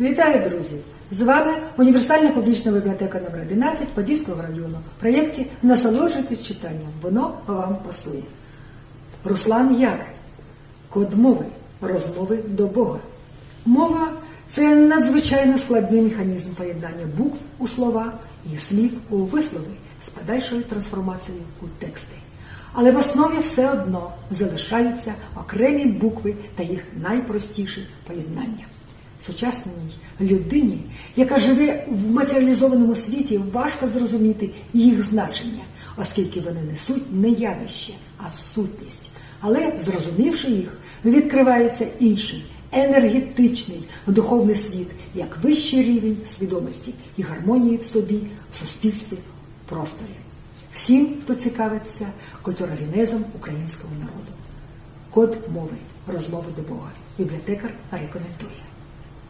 Вітаю, друзі! З вами універсальна публічна бібліотека номер 11 Подільського району в проєкті Насолоджуйтесь читанням. Воно вам пасує. Руслан Яр. Код мови. Розмови до Бога. Мова це надзвичайно складний механізм поєднання букв у слова і слів у вислови з подальшою трансформацією у тексти. Але в основі все одно залишаються окремі букви та їх найпростіші поєднання. Сучасній людині, яка живе в матеріалізованому світі, важко зрозуміти їх значення, оскільки вони несуть не явище, а сутність. Але зрозумівши їх, відкривається інший, енергетичний духовний світ, як вищий рівень свідомості і гармонії в собі, в суспільстві, в просторі. Всім, хто цікавиться культурогенезом українського народу. Код мови, розмови до Бога. Бібліотекар рекомендує.